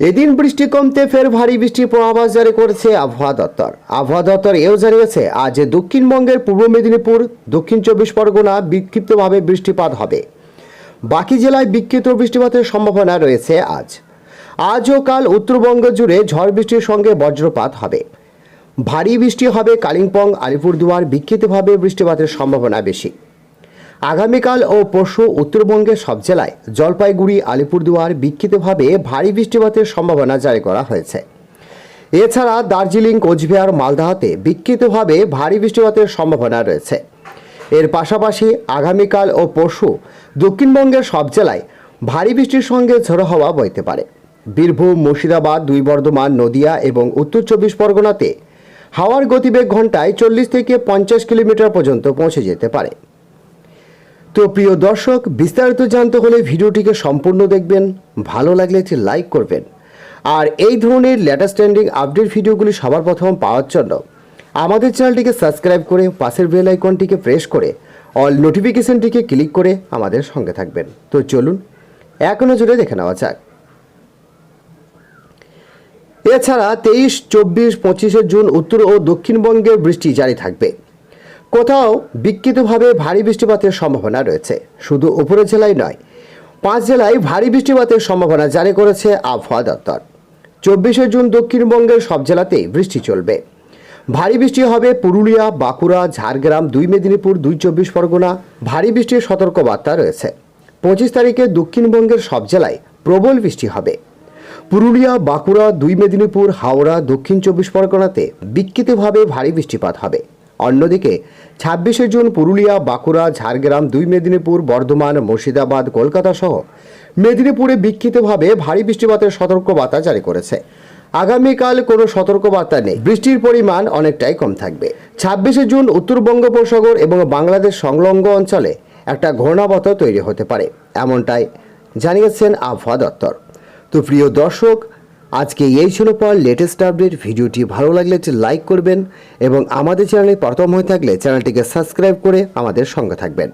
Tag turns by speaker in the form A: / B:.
A: এদিন বৃষ্টি কমতে ফের ভারী বৃষ্টির পূর্বাভাস জারি করেছে আবহাওয়া দপ্তর। আবহাওয়া দপ্তর এও জানিয়েছে, আজ দক্ষিণবঙ্গের পূর্ব মেদিনীপুর, দক্ষিণ চব্বিশ পরগনা বিক্ষিপ্তভাবে বৃষ্টিপাত হবে। বাকি জেলায় বিক্ষিপ্ত বৃষ্টিপাতের সম্ভাবনা রয়েছে আজ। আজ ও কাল উত্তরবঙ্গ জুড়ে ঝড় বৃষ্টির সঙ্গে বজ্রপাত হবে। ভারী বৃষ্টি হবে কালিম্পং, আলিপুরদুয়ার বিক্ষিপ্তভাবে বৃষ্টিপাতের সম্ভাবনা বেশি। আগামীকাল ও পরশু উত্তরবঙ্গের সব জেলায় জলপাইগুড়ি, আলিপুরদুয়ার বিক্ষিতভাবে ভারী বৃষ্টিপাতের সম্ভাবনা জারি করা হয়েছে। এছাড়া দার্জিলিং, কোচবিহার মালদাহতে বিক্ষিতভাবে ভারী বৃষ্টিপাতের সম্ভাবনা রয়েছে। এর পাশাপাশি আগামীকাল ও পরশু দক্ষিণবঙ্গের সব জেলায় ভারী বৃষ্টির সঙ্গে ঝোড়ো হাওয়া বইতে পারে। বীরভূম, মুর্শিদাবাদ, দুই বর্ধমান, নদিয়া এবং উত্তর চব্বিশ পরগনাতে হাওয়ার গতিবেগ ঘন্টায় চল্লিশ থেকে পঞ্চাশ কিলোমিটার পর্যন্ত পৌঁছে যেতে পারে। তো প্রিয় দর্শক, বিস্তারিত জানতে হলে ভিডিওটিকে সম্পূর্ণ দেখবেন, ভালো লাগলে একটি লাইক করবেন। আর এই ধরনের লেটেস্ট ট্রেন্ডিং আপডেট ভিডিওগুলি সবার প্রথম পাওয়ার জন্য আমাদের চ্যানেলটিকে সাবস্ক্রাইব করে পাশের বেল আইকনটিকে প্রেস করে অল নোটিফিকেশনটিকে ক্লিক করে আমাদের সঙ্গে থাকবেন। তো চলুন এক নজরে দেখে নেওয়া যাক। এছাড়া তেইশ, চব্বিশ, পঁচিশে জুন উত্তর ও দক্ষিণবঙ্গের বৃষ্টি জারি থাকবে। কোথাও বিক্ষিপ্তভাবে ভারী বৃষ্টিপাতের সম্ভাবনা রয়েছে। শুধু উপরের জেলায় নয়, পাঁচ জেলায় ভারী বৃষ্টিপাতের সম্ভাবনা জারি করেছে আবহাওয়া দপ্তর। চব্বিশে জুন দক্ষিণবঙ্গের সব জেলাতেই বৃষ্টি চলবে। ভারী বৃষ্টি হবে পুরুলিয়া, বাঁকুড়া, ঝাড়গ্রাম, দুই মেদিনীপুর, দুই চব্বিশ পরগনা। ভারী বৃষ্টির সতর্কবার্তা রয়েছে। পঁচিশ তারিখে দক্ষিণবঙ্গের সব জেলায় প্রবল বৃষ্টি হবে। পুরুলিয়া, বাঁকুড়া, দুই মেদিনীপুর, হাওড়া, দক্ষিণ চব্বিশ পরগনাতে বিক্ষিপ্তভাবে ভারী বৃষ্টিপাত হবে। অন্যদিকে, ছাব্বিশে জুন পুরুলিয়া, বাঁকুড়া, ঝাড়গ্রাম, দুই মেদিনীপুর, বর্ধমান, মুর্শিদাবাদ, কলকাতা সহ মেদিনীপুরে বিক্ষিপ্তভাবে ভারী বৃষ্টিপাতের সতর্কবার্তা জারি করেছে। আগামীকাল কোনো সতর্কবার্তা নেই। বৃষ্টির পরিমাণ অনেকটাই কম থাকবে। ছাব্বিশে জুন উত্তর বঙ্গোপসাগর এবং বাংলাদেশ সংলগ্ন অঞ্চলে একটা ঘূর্ণাবত তৈরি হতে পারে। এমনটাই জানিয়েছেন আবহাওয়া দপ্তর। তো প্রিয় দর্শক আজকে এই ছিল পর লেটেস্ট আপডেট ভিডিওটি ভালো লাগলে লাইক করবেন এবং আমাদের চ্যানেলে প্রথম হয়ে থাকলে চ্যানেলটিকে সাবস্ক্রাইব করে আমাদের সঙ্গে থাকবেন।